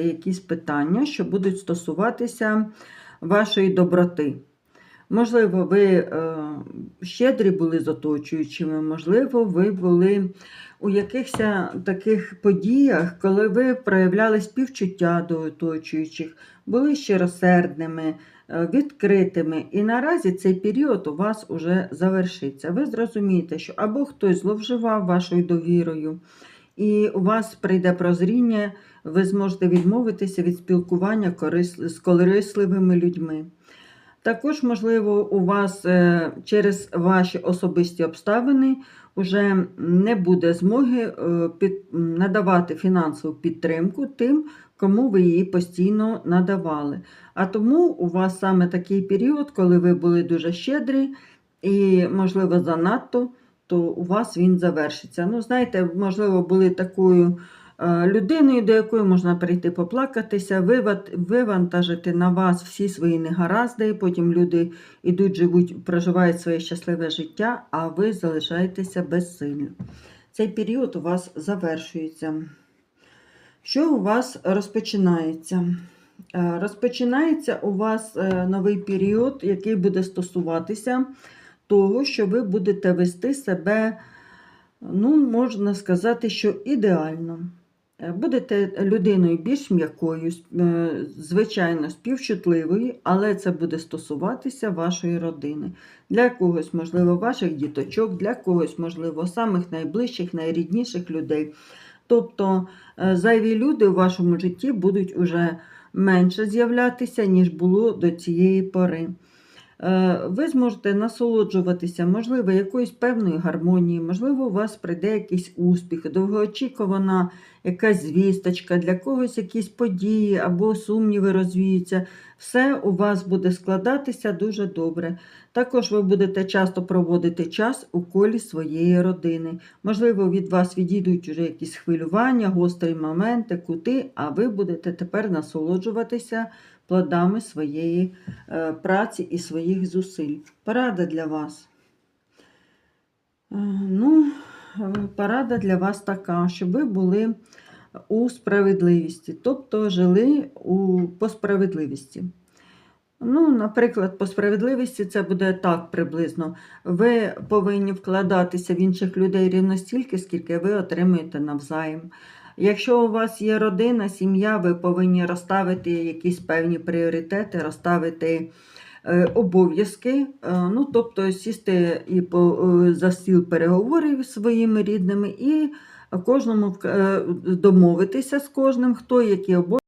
якісь питання, що будуть стосуватися вашої доброти. Можливо, ви е, щедрі були з оточуючими, можливо, ви були у якихось таких подіях, коли ви проявляли співчуття до оточуючих, були щиросердними, е, відкритими. І наразі цей період у вас уже завершиться. Ви зрозумієте, що або хтось зловживав вашою довірою, і у вас прийде прозріння, ви зможете відмовитися від спілкування з корисливими людьми. Також, можливо, у вас е, через ваші особисті обставини вже не буде змоги е, надавати фінансову підтримку тим, кому ви її постійно надавали. А тому у вас саме такий період, коли ви були дуже щедрі і, можливо, занадто, то у вас він завершиться. Ну, знаєте, можливо, були такою е, людиною, до якої можна прийти поплакатися, вивантажити на вас всі свої негаразди, і потім люди ідуть, живуть, проживають своє щасливе життя, а ви залишаєтеся безсильні. Цей період у вас завершується. Що у вас розпочинається? Е, Розпочинається у вас е, новий період, який буде стосуватися того, що ви будете вести себе, ну, можна сказати, що ідеально. Е, Будете людиною більш м'якою, е, звичайно, співчутливою, але це буде стосуватися вашої родини. Для когось, можливо, ваших діточок, для когось, можливо, самих найближчих, найрідніших людей. Тобто е, зайві люди у вашому житті будуть уже менше з'являтися, ніж було до цієї пори. Е, Ви зможете насолоджуватися, можливо, якоюсь певною гармонією, можливо, у вас прийде якийсь успіх, довгоочікувана якась звісточка, для когось якісь події або сумніви розвіються. Все у вас буде складатися дуже добре. Також ви будете часто проводити час у колі своєї родини. Можливо, від вас відійдуть вже якісь хвилювання, гострі моменти, кути, а ви будете тепер насолоджуватися плодами своєї е, праці і своїх зусиль. Порада для вас. Е, Ну, е, порада для вас така, щоб ви були у справедливості, тобто жили у, по справедливості. Ну, наприклад, по справедливості це буде так приблизно. Ви повинні вкладатися в інших людей рівно стільки, скільки ви отримуєте навзаєм. Якщо у вас є родина, сім'я, ви повинні розставити якісь певні пріоритети, розставити обов'язки, е, ну, тобто сісти і по, е, за стіл переговорів зі своїми рідними і кожному е, домовитися з кожним, хто які обов'язки.